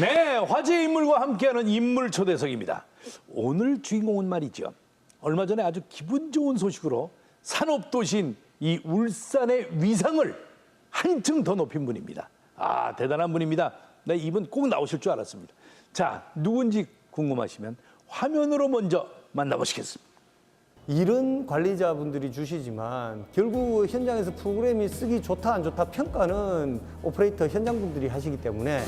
네, 화제 인물과 함께하는 인물 초대석입니다. 오늘 주인공은 말이죠. 얼마 전에 아주 기분 좋은 소식으로 산업도시인 이 울산의 위상을 한층 더 높인 분입니다. 아, 대단한 분입니다. 네, 이분 꼭 나오실 줄 알았습니다. 자, 누군지 궁금하시면 화면으로 먼저 만나보시겠습니다. 일은 관리자분들이 주시지만 결국 현장에서 프로그램이 쓰기 좋다 안 좋다 평가는 오퍼레이터 현장분들이 하시기 때문에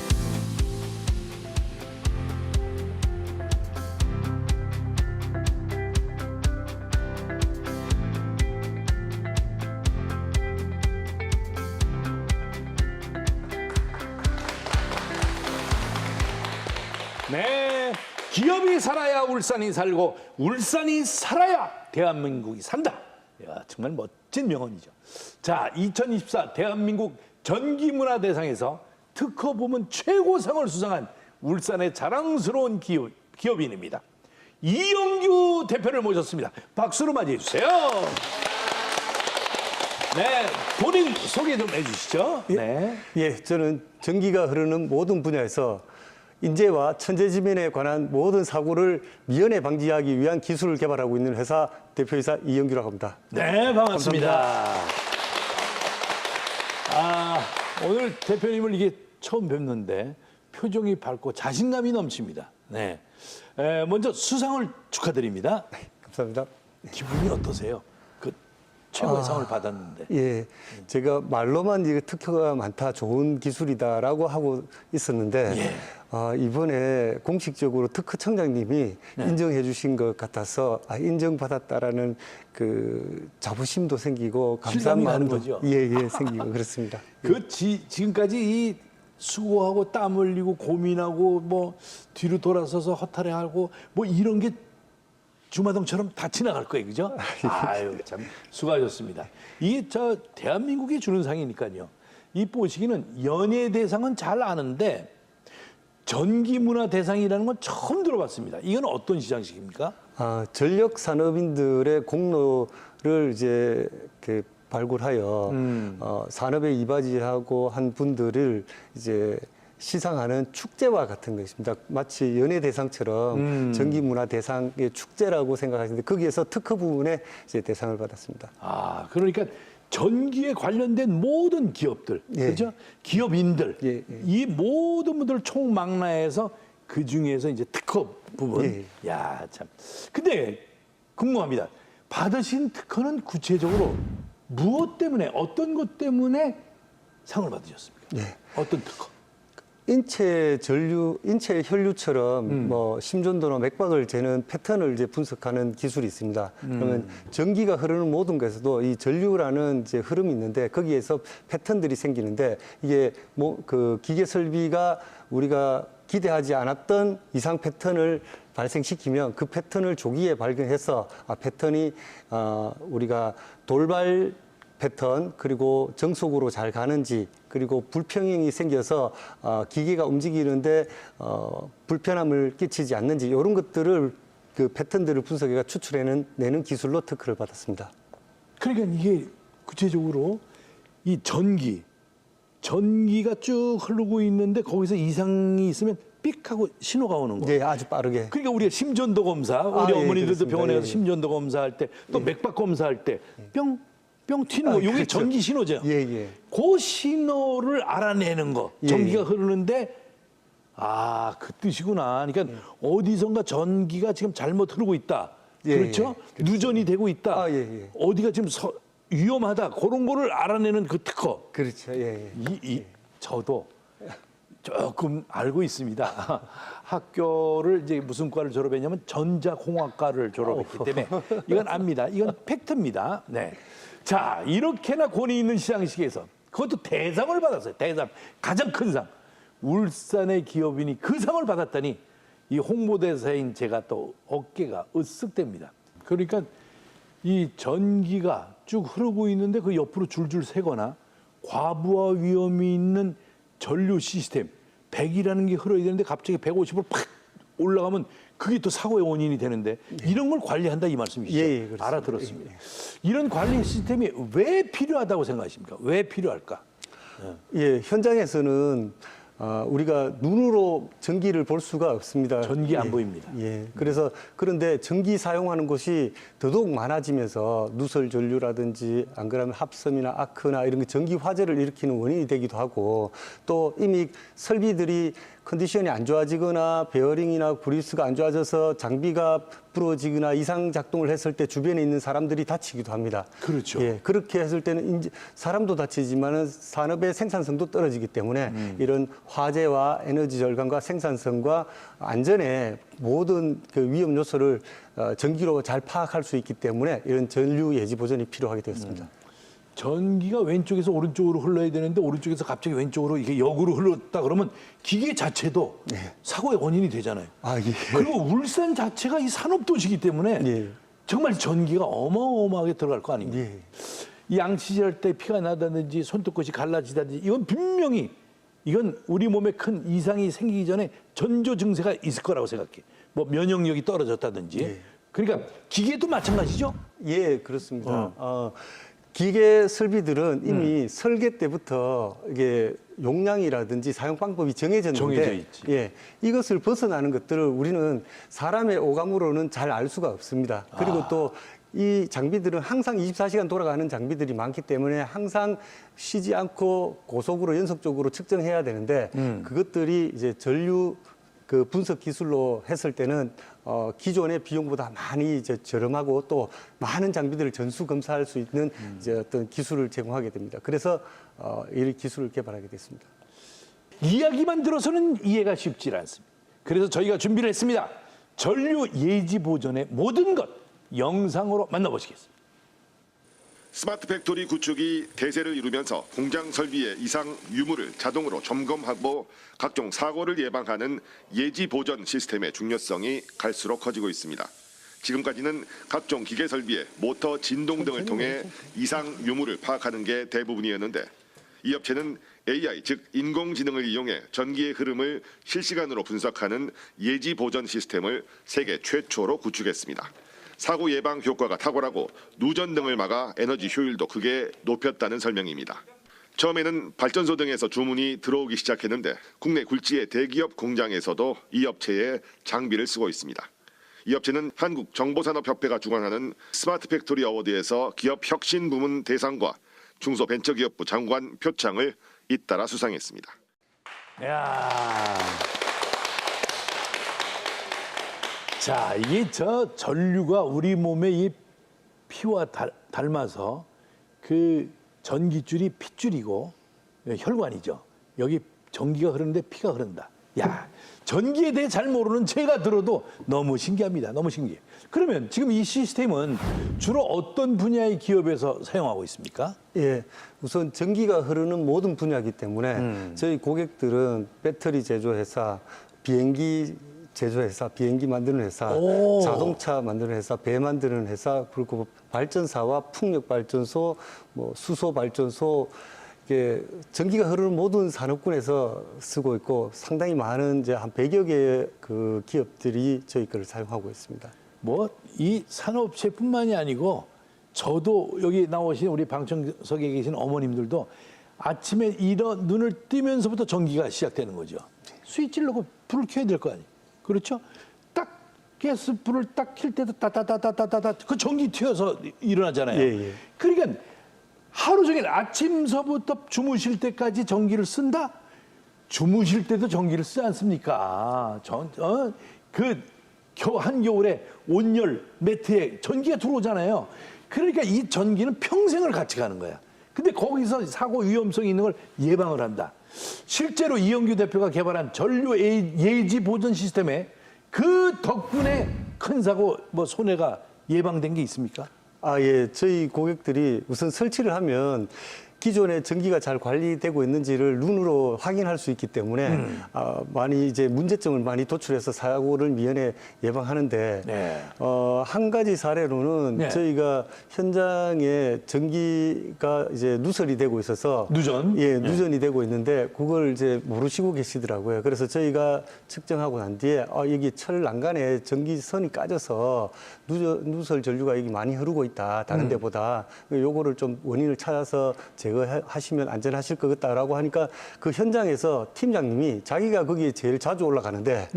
살아야 울산이 살고 울산이 살아야 대한민국이 산다. 야, 정말 멋진 명언이죠. 자, 2024 대한민국 전기문화대상에서 특허 부문 최고상을 수상한 울산의 자랑스러운 기업, 기업인입니다. 이영규 대표를 모셨습니다. 박수로 맞이해 주세요. 네, 본인 소개 좀 해주시죠. 네. 예, 저는 전기가 흐르는 모든 분야에서 인재와 천재지변에 관한 모든 사고를 미연에 방지하기 위한 기술을 개발하고 있는 회사 대표이사 이영규라고 합니다. 네, 반갑습니다. 아, 오늘 대표님을 이게 처음 뵙는데 표정이 밝고 자신감이 넘칩니다. 네. 에, 먼저 수상을 축하드립니다. 감사합니다. 기분이 어떠세요? 그 최고의 상을 받았는데. 예, 제가 말로만 이게 특허가 많다, 좋은 기술이다라고 하고 있었는데 예. 아, 이번에 공식적으로 특허청장님이 네. 인정해 주신 것 같아서 아, 인정받았다라는 그 자부심도 생기고 감사한 마음도 거죠? 예, 예, 생기고 그렇습니다. 그 지, 지금까지 이 수고하고 땀 흘리고 고민하고 뭐 뒤로 돌아서서 허탈해하고 뭐 이런 게 주마등처럼 다 지나갈 거예요, 그죠? 아유 참 수고하셨습니다. 이게 저 대한민국이 주는 상이니까요. 이 뽀시기는 연예 대상은 잘 아는데 전기문화 대상이라는 건 처음 들어봤습니다. 이건 어떤 시상식입니까? 아, 전력 산업인들의 공로를 이제 이렇게 발굴하여 음. 어, 산업에 이바지하고 한 분들을 이제 시상하는 축제와 같은 것입니다. 마치 연예 대상처럼 음. 전기문화 대상의 축제라고 생각하시는데 거기에서 특허 부분에 이제 대상을 받았습니다. 아, 그러니까 전기에 관련된 모든 기업들, 예. 그렇죠? 기업인들, 예, 예. 이 모든 분들을 총망라해서 그 중에서 이제 특허 부분. 예. 야, 참. 근데 궁금합니다. 받으신 특허는 구체적으로 무엇 때문에, 어떤 것 때문에 상을 받으셨습니까? 예. 어떤 특허? 인체 전류, 인체 혈류처럼 음. 뭐 심전도나 맥박을 재는 패턴을 이제 분석하는 기술이 있습니다. 음. 그러면 전기가 흐르는 모든 것에서도 이 전류라는 이제 흐름이 있는데 거기에서 패턴들이 생기는데 이게 뭐 그 기계 설비가 우리가 기대하지 않았던 이상 패턴을 발생시키면 그 패턴을 조기에 발견해서 아 패턴이 어 우리가 돌발 패턴 그리고 정속으로 잘 가는지 그리고 불평형이 생겨서 어, 기계가 움직이는데 어, 불편함을 끼치지 않는지 이런 것들을 그 패턴들을 분석해가 추출해내는 내는 기술로 특허를 받았습니다. 그러니까 이게 구체적으로 이 전기, 전기가 쭉 흐르고 있는데 거기서 이상이 있으면 삑 하고 신호가 오는 거. 네, 아주 빠르게. 그러니까 우리가 심전도 검사, 우리 아, 예, 어머니들도 그렇습니다. 병원에 가서 예, 예. 심전도 검사할 때, 또 맥박 검사할 때, 뿅, 뿅 튀는 거, 아, 이게 그렇죠. 전기 신호죠. 예, 예. 그 신호를 알아내는 거, 예, 전기가 예. 흐르는데, 아, 그 뜻이구나. 그러니까 어디선가 전기가 지금 잘못 흐르고 있다. 예, 그렇죠? 예, 누전이 되고 있다. 아, 예, 예. 어디가 지금 서- 위험하다. 그런 거를 알아내는 그 특허. 그렇죠. 예, 예. 이, 이 저도 조금 알고 있습니다. 학교를 이제 무슨 과를 졸업했냐면 전자공학과를 졸업했기 때문에 이건 압니다. 이건 팩트입니다. 네. 자, 이렇게나 권위 있는 시상식에서 그것도 대상을 받았어요. 대상. 가장 큰 상. 울산의 기업인이 그 상을 받았다니 이 홍보대사인 제가 또 어깨가 으쓱됩니다. 그러니까 이 전기가 쭉 흐르고 있는데 그 옆으로 줄줄 새거나 과부하 위험이 있는 전류 시스템 100이라는 게 흘러야 되는데 갑자기 150으로 팍 올라가면 그게 또 사고의 원인이 되는데 이런 걸 관리한다 이 말씀이시죠? 예, 예. 알아들었습니다. 이런 관리 시스템이 왜 필요하다고 생각하십니까? 왜 필요할까? 예, 현장에서는 어, 우리가 눈으로 전기를 볼 수가 없습니다. 전기 안 예. 보입니다. 예. 그래서 그런데 전기 사용하는 곳이 더더욱 많아지면서 누설 전류라든지 안 그러면 합섬이나 아크나 이런 게 전기 화재를 일으키는 원인이 되기도 하고 또 이미 설비들이 컨디션이 안 좋아지거나 베어링이나 그리스가 안 좋아져서 장비가 부러지거나 이상 작동을 했을 때 주변에 있는 사람들이 다치기도 합니다. 그렇죠. 예, 그렇게 했을 때는 사람도 다치지만은 산업의 생산성도 떨어지기 때문에 음. 이런 화재와 에너지 절감과 생산성과 안전에 모든 그 위험 요소를 어, 전기로 잘 파악할 수 있기 때문에 이런 전류 예지 보전이 필요하게 되었습니다. 음. 전기가 왼쪽에서 오른쪽으로 흘러야 되는데 오른쪽에서 갑자기 왼쪽으로 이게 역으로 흘렀다 그러면 기계 자체도 사고의 원인이 되잖아요. 아, 예. 그리고 울산 자체가 이 산업 도시이기 때문에 예. 정말 전기가 어마어마하게 들어갈 거 아닙니까? 예. 이 양치질 때 피가 나다든지 손톱끝이 갈라지다든지 이건 분명히 이건 우리 몸에 큰 이상이 생기기 전에 전조 증세가 있을 거라고 생각해. 뭐 면역력이 떨어졌다든지. 예. 그러니까 기계도 마찬가지죠. 예, 그렇습니다. 어, 기계 설비들은 이미 설계 때부터 이게 용량이라든지 사용 방법이 정해졌는데. 예, 이것을 벗어나는 것들을 우리는 사람의 오감으로는 잘 알 수가 없습니다. 그리고 또이 장비들은 항상 24시간 돌아가는 장비들이 많기 때문에 항상 쉬지 않고 고속으로 연속적으로 측정해야 되는데 그것들이 이제 전류 그 분석 기술로 했을 때는 어, 기존의 비용보다 많이 이제 저렴하고 또 많은 장비들을 전수 검사할 수 있는 이제 어떤 기술을 제공하게 됩니다. 그래서 어, 이 기술을 개발하게 됐습니다. 이야기만 들어서는 이해가 쉽지 않습니다. 그래서 저희가 준비를 했습니다. 전류 예지 보전의 모든 것 영상으로 만나보시겠습니다. 스마트 팩토리 구축이 대세를 이루면서 공장 설비의 이상 유무를 자동으로 점검하고 각종 사고를 예방하는 예지 보전 시스템의 중요성이 갈수록 커지고 있습니다. 지금까지는 각종 기계 설비의 모터 진동 등을 통해 이상 유무를 파악하는 게 대부분이었는데 이 업체는 AI 즉 인공지능을 이용해 전기의 흐름을 실시간으로 분석하는 예지 보전 시스템을 세계 최초로 구축했습니다. 사고 예방 효과가 탁월하고 누전 등을 막아 에너지 효율도 크게 높였다는 설명입니다. 처음에는 발전소 등에서 주문이 들어오기 시작했는데 국내 굴지의 대기업 공장에서도 이 업체의 장비를 쓰고 있습니다. 이 업체는 한국정보산업협회가 주관하는 스마트 팩토리 어워드에서 기업 혁신 부문 대상과 중소벤처기업부 장관 표창을 잇따라 수상했습니다. 야. 자, 이게 저 전류가 우리 몸의 이 피와 달, 닮아서 그 전기줄이 핏줄이고 혈관이죠. 여기 전기가 흐르는데 피가 흐른다. 야, 전기에 대해 잘 모르는 제가 들어도 너무 신기합니다. 너무 신기해. 그러면 지금 이 시스템은 주로 어떤 분야의 기업에서 사용하고 있습니까? 예, 우선 전기가 흐르는 모든 분야이기 때문에 저희 고객들은 배터리 제조회사, 비행기 제조 회사, 비행기 만드는 회사, 오. 자동차 만드는 회사, 배 만드는 회사, 그리고 발전사와 풍력 발전소, 뭐 수소 발전소 이게 전기가 흐르는 모든 산업군에서 쓰고 있고 상당히 많은 이제 한 100여 개의 그 기업들이 저희 거를 사용하고 있습니다. 뭐 이 산업체뿐만이 아니고 저도 여기 나오신 우리 방청석에 계신 어머님들도 아침에 일어 눈을 뜨면서부터 전기가 시작되는 거죠. 스위치를 넣고 불을 켜야 될 거 아니에요. 그렇죠? 딱 가스 불을 딱 킬 때도 따따따따따따 그 전기 튀어서 일어나잖아요. 예, 예. 그러니까 하루 종일 아침서부터 주무실 때까지 전기를 쓴다? 주무실 때도 전기를 쓰지 않습니까? 전, 어, 그, 겨, 한겨울에 온열 매트에 전기가 들어오잖아요. 그러니까 이 전기는 평생을 같이 가는 거야. 근데 거기서 사고 위험성이 있는 걸 예방을 한다. 실제로 이영규 대표가 개발한 전류 예- 예지 보전 시스템에 그 덕분에 큰 사고, 뭐 손해가 예방된 게 있습니까? 아, 예. 저희 고객들이 우선 설치를 하면 기존에 전기가 잘 관리되고 있는지를 눈으로 확인할 수 있기 때문에 음. 아, 많이 이제 문제점을 많이 도출해서 사고를 미연에 예방하는데 네. 어, 한 가지 사례로는 네. 저희가 현장에 전기가 이제 누설이 되고 있어서 누전? 예, 누전이 되고 있는데 그걸 이제 모르시고 계시더라고요. 그래서 저희가 측정하고 난 뒤에 아, 여기 철 난간에 전기선이 까져서 누저, 누설 전류가 여기 많이 흐르고 있다. 음. 다른 데보다 요거를 좀 원인을 찾아서 제거를 제거하시면 안전하실 것 같다라고 하니까 그 현장에서 팀장님이 자기가 거기에 제일 자주 올라가는데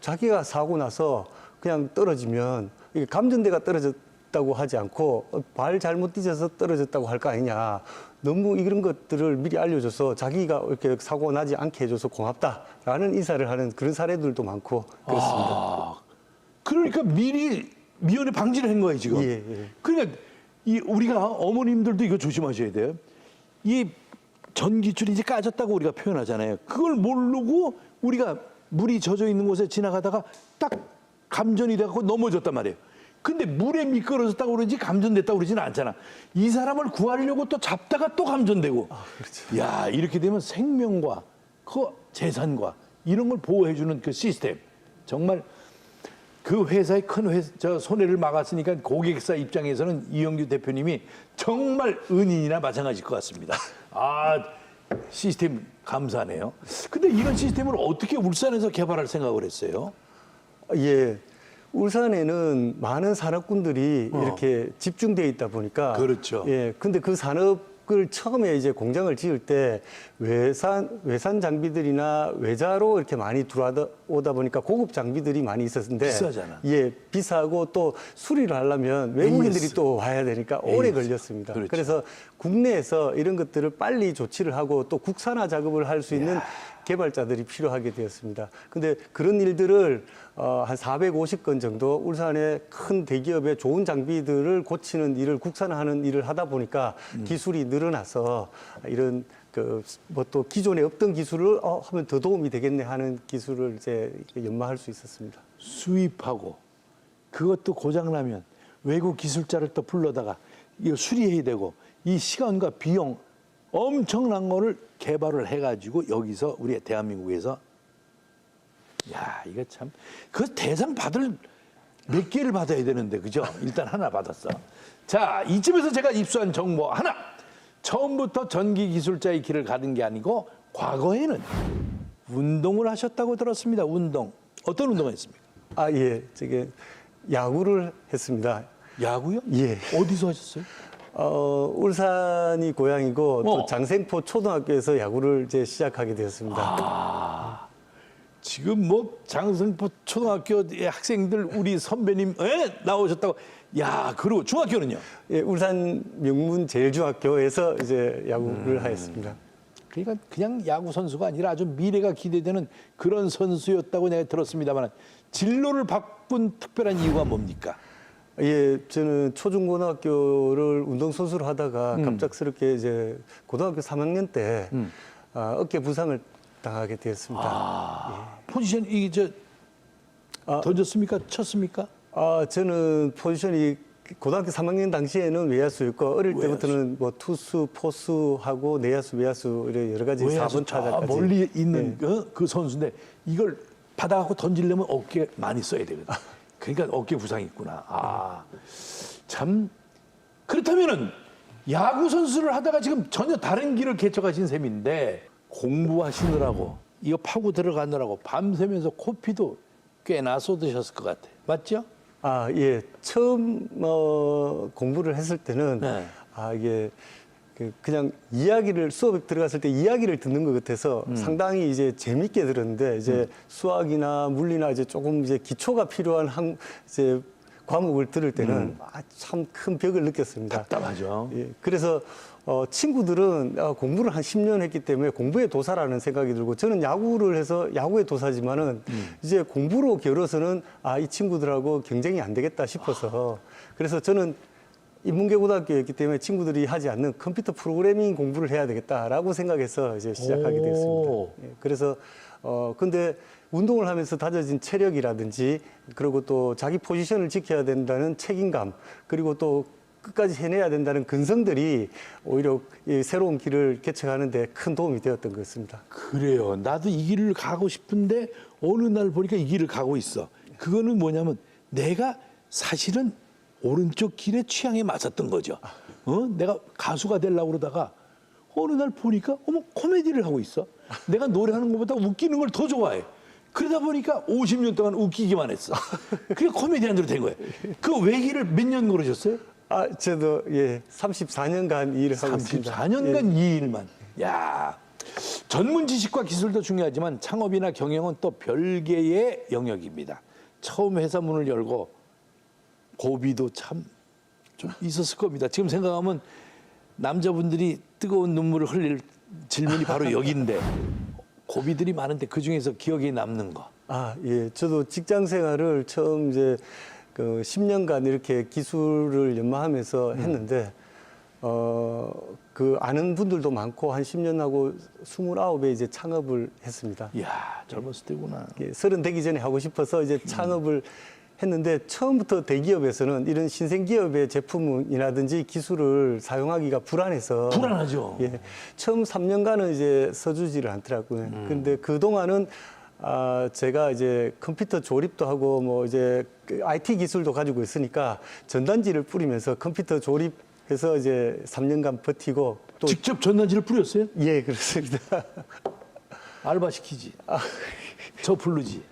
자기가 사고 나서 그냥 떨어지면 이게 감전대가 떨어졌다고 하지 않고 어, 발 잘못 뒤져서 떨어졌다고 할 거 아니냐. 너무 이런 것들을 미리 알려줘서 자기가 이렇게 사고 나지 않게 해줘서 고맙다라는 인사를 하는 그런 사례들도 많고 그렇습니다. 아, 그러니까 미리 미연에 방지를 한 거예요 지금. 예, 예. 그러니까 이 우리가 어머님들도 이거 조심하셔야 돼요. 이 전기줄이 이제 까졌다고 우리가 표현하잖아요. 그걸 모르고 우리가 물이 젖어 있는 곳에 지나가다가 딱 감전이 돼갖고 넘어졌단 말이에요. 근데 물에 미끄러졌다고 그러지 감전됐다고 그러지는 않잖아. 이 사람을 구하려고 또 잡다가 또 감전되고. 야 이렇게 되면 생명과 그 재산과 이런 걸 보호해주는 그 시스템 정말 그 회사의 큰 회, 저 손해를 막았으니까 고객사 입장에서는 이영규 대표님이 정말 은인이나 마찬가지일 것 같습니다. 아 시스템 감사하네요. 근데 이런 시스템을 어떻게 울산에서 개발할 생각을 했어요? 예. 울산에는 많은 산업군들이 이렇게 집중되어 있다 보니까 어. 그렇죠. 예. 근데 그 산업 을 처음에 이제 공장을 지을 때 외산 외산 장비들이나 외자로 이렇게 많이 들어오다 보니까 고급 장비들이 많이 있었는데 비싸잖아. 예, 비싸고 또 수리를 하려면 외국인들이 AS. 또 와야 되니까 오래 AS. 걸렸습니다. 그렇죠. 그래서 국내에서 이런 것들을 빨리 조치를 하고 또 국산화 작업을 할 수 있는 개발자들이 필요하게 되었습니다. 근데 그런 일들을 어, 한 450건 정도 울산의 큰 대기업의 좋은 장비들을 고치는 일을 국산화하는 일을 하다 보니까 음. 기술이 늘어나서 이런 그뭐또 기존에 없던 기술을 어, 하면 더 도움이 되겠네 하는 기술을 이제 연마할 수 있었습니다. 수입하고 그것도 고장 나면 외국 기술자를 또 불러다가 이거 수리해야 되고 이 시간과 비용 엄청난 거를 개발을 해가지고 여기서 우리 대한민국에서 야 이거 참 그 대상 받을 몇 개를 받아야 되는데 그죠? 일단 하나 받았어. 자 이쯤에서 제가 입수한 정보 하나. 처음부터 전기 기술자의 길을 가는 게 아니고 과거에는 운동을 하셨다고 들었습니다. 운동 어떤 운동을 했습니까? 아, 예. 저게 야구를 했습니다. 야구요? 예. 어디서 하셨어요? 어, 울산이 고향이고 또 어. 장생포 초등학교에서 야구를 이제 시작하게 되었습니다. 지금 뭐 장승포 초등학교의 학생들 우리 선배님 에? 나오셨다고. 야 그리고 중학교는요? 예, 울산 명문 제일중학교에서 이제 야구를 음. 하였습니다. 그러니까 그냥 야구 선수가 아니라 아주 미래가 기대되는 그런 선수였다고 내가 들었습니다만 진로를 바꾼 특별한 이유가 뭡니까? 예, 저는 초중고등학교를 운동선수로 하다가 음. 갑작스럽게 이제 고등학교 3학년 때 아, 어깨 부상을 당하게 되었습니다. 아, 포지션 이게 저 아. 던졌습니까? 쳤습니까? 아, 저는 포지션이 고등학교 3학년 당시에는 외야수였고 어릴 외야수. 때부터는 뭐 투수, 포수하고 내야수, 외야수 이런 여러 가지 외야수 4번 저 타자까지 멀리 있는 예. 그, 그 선수인데 이걸 받아갖고 던지려면 어깨 많이 써야 되거든. 그러니까 어깨 부상이 있구나. 아, 참 그렇다면은 야구 선수를 하다가 지금 전혀 다른 길을 개척하신 셈인데 공부하시느라고 이거 파고 들어가느라고 밤새면서 코피도 꽤나 쏟으셨을 것 같아. 맞죠? 아, 예. 처음 어, 공부를 했을 때는 네. 아, 이게 그 그냥 이야기를 수업에 들어갔을 때 이야기를 듣는 것 같아서 음. 상당히 이제 재밌게 들었는데 이제 수학이나 물리나 이제 조금 이제 기초가 필요한 한 이제 과목을 들을 때는 아, 참 큰 벽을 느꼈습니다. 음. 답답하죠. 예, 그래서 어, 친구들은 아, 공부를 한 10년 했기 때문에 공부의 도사라는 생각이 들고 저는 야구를 해서 야구의 도사지만은 음. 이제 공부로 겨뤄서는 아, 이 친구들하고 경쟁이 안 되겠다 싶어서 그래서 저는 인문계 고등학교였기 때문에 친구들이 하지 않는 컴퓨터 프로그래밍 공부를 해야 되겠다라고 생각해서 이제 시작하게 오. 되었습니다. 예, 그래서 어 근데 운동을 하면서 다져진 체력이라든지 그리고 또 자기 포지션을 지켜야 된다는 책임감 그리고 또 끝까지 해내야 된다는 근성들이 오히려 이 새로운 길을 개척하는데 큰 도움이 되었던 것 같습니다. 그래요. 나도 이 길을 가고 싶은데 어느 날 보니까 이 길을 가고 있어. 그거는 뭐냐면 내가 사실은 오른쪽 길의 취향에 맞았던 거죠. 어? 내가 가수가 되려고 그러다가 어느 날 보니까 어머 코미디를 하고 있어. 내가 노래하는 것보다 웃기는 걸 더 좋아해. 그러다 보니까 50년 동안 웃기기만 했어. 그게 코미디언으로 된 거예요. 그 외길을 몇 년 걸으셨어요? 아, 저도 예, 34년간 일을 하고 있습니다. 34년간 예. 이 일만. 야 전문 지식과 기술도 중요하지만 창업이나 경영은 또 별개의 영역입니다. 처음 회사 문을 열고 고비도 참 좀 있었을 겁니다. 지금 생각하면 남자분들이 뜨거운 눈물을 흘릴 질문이 바로 여기인데 고비들이 많은데 그 중에서 기억에 남는 거. 아, 예. 저도 직장 생활을 처음 이제 그 10년간 이렇게 기술을 연마하면서 했는데, 어, 그 아는 분들도 많고 한 10년 하고 29에 이제 창업을 했습니다. 이야 젊었을 때구나. 예, 서른 되기 전에 하고 싶어서 이제 창업을 했는데 처음부터 대기업에서는 이런 신생 기업의 제품이라든지 기술을 사용하기가 불안해서 불안하죠. 예, 처음 3년간은 이제 서주지를 않더라고요. 음. 근데 그 동안은 아, 제가 이제 컴퓨터 조립도 하고 뭐 이제 그 IT 기술도 가지고 있으니까 전단지를 뿌리면서 컴퓨터 조립 해서 이제 3년간 버티고 또 직접 전단지를 뿌렸어요? 예, 그렇습니다. 알바 시키지. 저 부르지.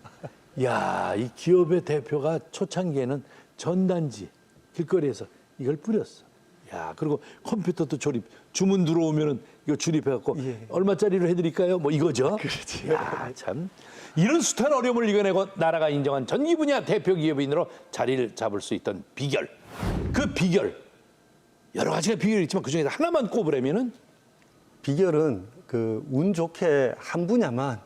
야, 이 기업의 대표가 초창기에는 전단지 길거리에서 이걸 뿌렸어. 야, 그리고 컴퓨터도 조립. 주문 들어오면은 이거 조립해갖고 예. 얼마짜리로 해드릴까요? 뭐 이거죠. 그렇지. 야, 참. 이런 숱한 어려움을 이겨내고 나라가 인정한 전기 분야 대표 기업인으로 자리를 잡을 수 있던 비결. 그 비결. 여러 가지가 비결이 있지만 그 중에서 하나만 꼽으라면은 비결은 그 운 좋게 한 분야만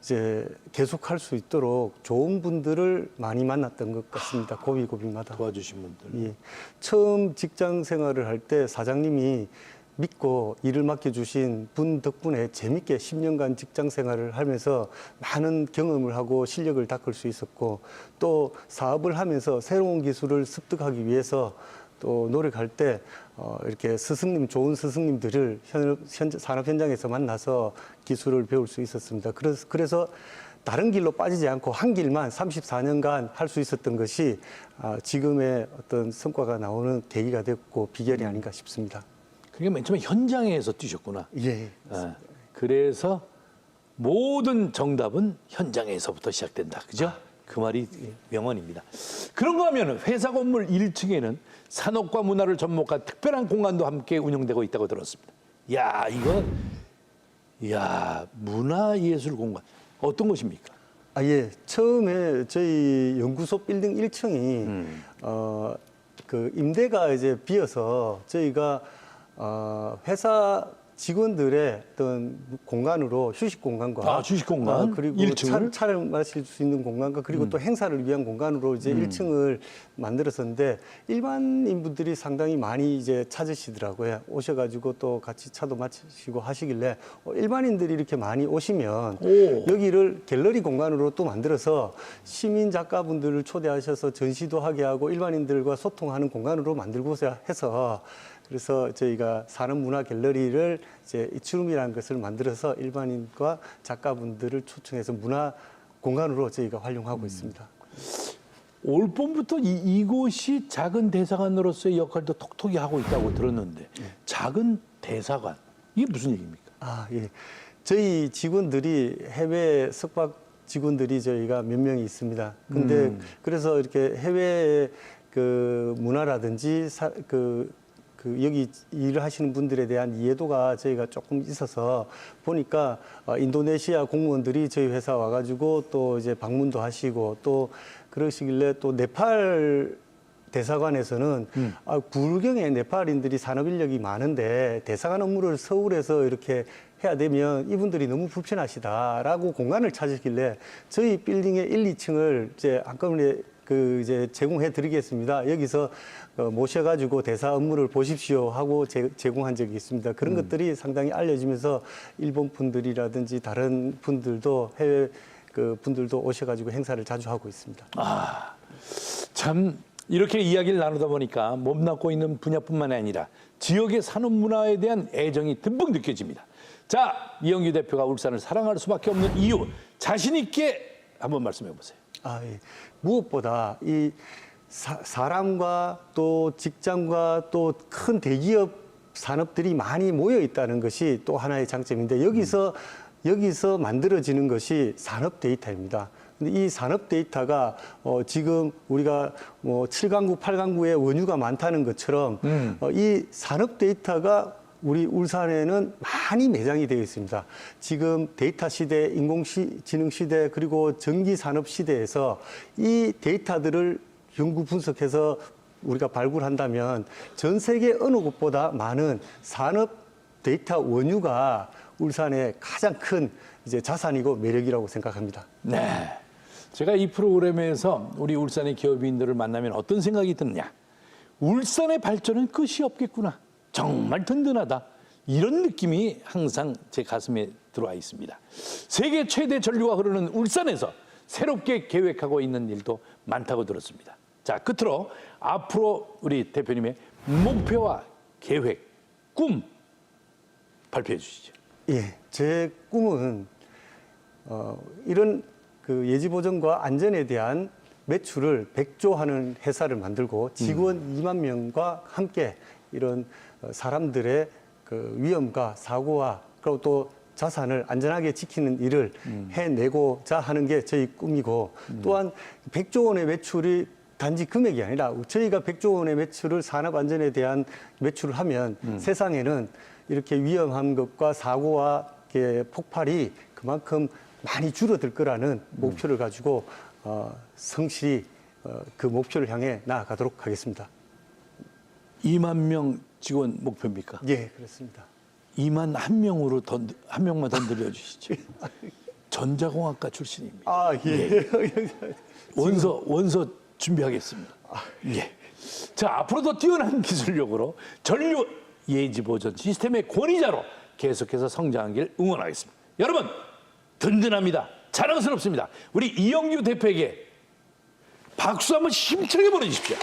이제 계속할 수 있도록 좋은 분들을 많이 만났던 것 같습니다. 고비 고비마다. 도와주신 분들. 예. 처음 직장 생활을 할 때 사장님이 믿고 일을 맡겨주신 분 덕분에 재밌게 10년간 직장 생활을 하면서 많은 경험을 하고 실력을 닦을 수 있었고 또 사업을 하면서 새로운 기술을 습득하기 위해서 또 노력할 때 어, 이렇게 스승님, 좋은 스승님들을 현, 현, 산업 현장에서 만나서 기술을 배울 수 있었습니다. 그래서, 그래서 다른 길로 빠지지 않고 한 길만 34년간 할 수 있었던 것이 아, 지금의 어떤 성과가 나오는 계기가 됐고 비결이 아닌가 싶습니다. 그게 맨 처음에 현장에서 뛰셨구나. 예. 예. 그래서 모든 정답은 현장에서부터 시작된다. 그죠? 그 말이 명언입니다. 그런가 하면 회사 건물 1층에는 산업과 문화를 접목한 특별한 공간도 함께 운영되고 있다고 들었습니다. 야, 이거 야, 문화 예술 공간 어떤 것입니까? 아, 예. 처음에 저희 연구소 빌딩 1층이 어, 그 임대가 이제 비어서 저희가 어, 회사 직원들의 어떤 공간으로 휴식 공간과 아, 휴식 공간? 어, 그리고 1층을? 차, 를 마실 수 있는 공간과 그리고 또 행사를 위한 공간으로 이제 1층을 만들었었는데 일반인분들이 상당히 많이 이제 찾으시더라고요. 오셔가지고 또 같이 차도 마시고 하시길래 어, 일반인들이 이렇게 많이 오시면 오. 여기를 갤러리 공간으로 또 만들어서 시민 작가분들을 초대하셔서 전시도 하게 하고 일반인들과 소통하는 공간으로 만들고자 해서 그래서 저희가 산업문화 갤러리를 이제 이츠룸이라는 것을 만들어서 일반인과 작가분들을 초청해서 문화 공간으로 저희가 활용하고 있습니다. 올 봄부터 이, 이곳이 작은 대사관으로서의 역할도 톡톡히 하고 있다고 들었는데 작은 대사관 이게 무슨 얘기입니까? 아, 예. 저희 직원들이 해외 석박 직원들이 저희가 몇 명이 있습니다. 근데 그래서 이렇게 해외의 그 문화라든지 사, 그, 그 여기 일을 하시는 분들에 대한 이해도가 저희가 조금 있어서 보니까 어, 인도네시아 공무원들이 저희 회사 와가지고 또 이제 방문도 하시고 또 그러시길래 또 네팔 대사관에서는 아, 굴경에 네팔인들이 산업 인력이 많은데 대사관 업무를 서울에서 이렇게 해야 되면 이분들이 너무 불편하시다라고 공간을 찾으시길래 저희 빌딩의 1, 2층을 이제 한꺼번에 그 이제 제공해 드리겠습니다. 여기서 어, 모셔가지고 대사 업무를 보십시오 하고 제, 제공한 적이 있습니다. 그런 것들이 상당히 알려지면서 일본 분들이라든지 다른 분들도 해외 그 분들도 오셔가지고 행사를 자주 하고 있습니다. 아, 참 이렇게 이야기를 나누다 보니까 몸담고 있는 분야뿐만 아니라 지역의 산업 문화에 대한 애정이 듬뿍 느껴집니다. 자, 이영규 대표가 울산을 사랑할 수밖에 없는 이유 자신 있게 한번 말씀해 보세요. 아, 예. 무엇보다 이 사, 사람과 또 직장과 또 큰 대기업 산업들이 많이 모여 있다는 것이 또 하나의 장점인데 여기서 여기서 만들어지는 것이 산업 데이터입니다. 근데 이 산업 데이터가 어, 지금 우리가 뭐 7강구, 8강구에 원유가 많다는 것처럼 어, 이 산업 데이터가 우리 울산에는 많이 매장이 되어 있습니다. 지금 데이터 시대, 인공지능 시대, 그리고 전기 산업 시대에서 이 데이터들을 연구 분석해서 우리가 발굴한다면 전 세계 어느 곳보다 많은 산업 데이터 원유가 울산의 가장 큰 이제 자산이고 매력이라고 생각합니다. 네. 제가 이 프로그램에서 우리 울산의 기업인들을 만나면 어떤 생각이 드느냐. 울산의 발전은 끝이 없겠구나. 정말 든든하다. 이런 느낌이 항상 제 가슴에 들어와 있습니다. 세계 최대 전류가 흐르는 울산에서 새롭게 계획하고 있는 일도 많다고 들었습니다. 자, 끝으로 앞으로 우리 대표님의 목표와 계획, 꿈 발표해 주시죠. 예, 제 꿈은 어, 이런 그 예지 보전과 안전에 대한 매출을 백조하는 회사를 만들고 직원 2만 명과 함께 이런 어, 사람들의 그 위험과 사고와 그리고 또 자산을 안전하게 지키는 일을 해내고자 하는 게 저희 꿈이고 또한 백조 원의 매출이 단지 금액이 아니라 저희가 백조 원의 매출을 산업 안전에 대한 매출을 하면 세상에는 이렇게 위험한 것과 사고와 폭발이 그만큼 많이 줄어들 거라는 목표를 가지고 어, 성실히 어, 그 목표를 향해 나아가도록 하겠습니다. 2만 명 직원 목표입니까? 예, 그렇습니다. 2만 한 명으로 던, 한 명만 던드려 주시죠. 전자공학과 출신입니다. 아, 예. 원서 원서 준비하겠습니다. 예. 자 앞으로도 뛰어난 기술력으로 전류 예지 보전 시스템의 권위자로 계속해서 성장하길 응원하겠습니다. 여러분 든든합니다. 자랑스럽습니다. 우리 이영규 대표에게 박수 한번 힘차게 보내주십시오.